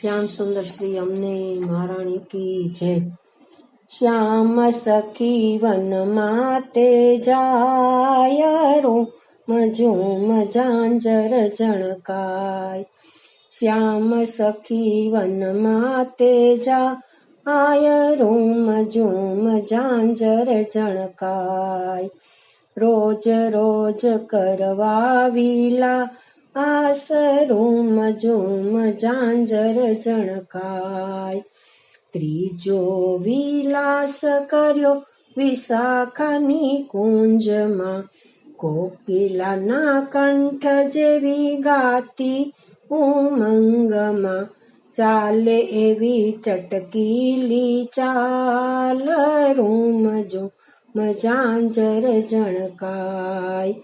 શ્યામ સુંદર શ્રી અમને મહારાણી કી જય શ્યામ સખી વન માતે જાય રો મજુમ ઝાંઝર જણકાય. શ્યામ સખી વન માતે જા આય રૂમ ઝૂમ ઝાંઝર જણકાય. રોજ રોજ કરવા વિલા આસરૂમ ઝૂમ ઝાંઝર જણકાય. ત્રીજો વિલાસ કર્યો વિશાખાની કુંજમાં. કોકિલાના કંઠ જેવી ગાતી ઉમંગમાં. ચાલે એવી ચટકીલી ચાલ રૂમ જો મજાંજર જણકાય.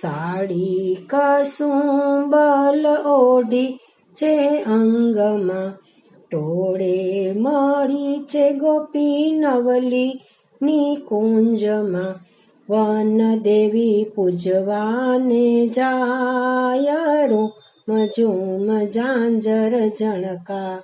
સાડી કસુંબલ ઓઢી છે અંગમાં. ટોળે મળી છે ગોપી નવલી ની કુંજમાં. વન દેવી પૂજવાને જાય રૂમ ઝૂમ જાંજર જણકા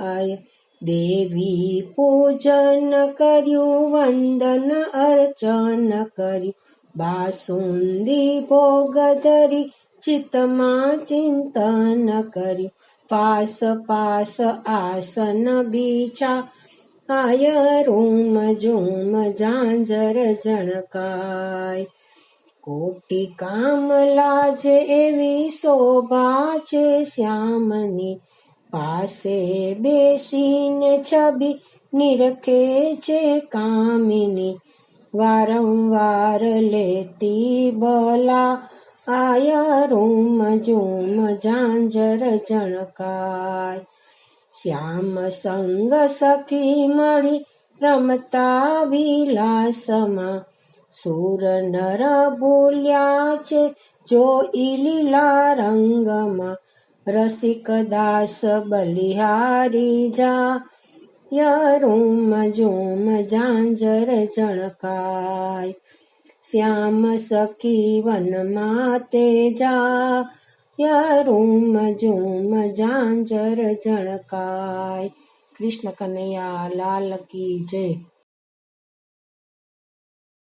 આય દેવી પૂજન કર્યું, વંદન અર્ચન કર્યું. બાસુંદી ભોગ ધરી ચિત્તમાં ચિંતન કર્યું પાસ પાસ આસન બીછા આય રૂમ ઝૂમ ઝાંઝર જણકાય કોટી કામલા જે એવી શોભા છે શ્યામની પાસે બેસીને છબી નિરખે છે કામિની વારંવાર લેતી બલા, આય રૂમ ઝૂમ ઝાંઝર જણકાય શ્યામ સંગ સખી મળી રમતા વિલાસમાં, સુર નર બોલ્યા છે જો લીલા રંગમાં રસિક દાસ બલિહારી જા યરૂમ ઝૂમ ઝાંઝર ચણકાય શ્યામ સખી વનમાં તે જા. યરૂમ ઝૂમ ઝાંઝર ચણકાય કૃષ્ણ કનૈયા લાલ કી જય.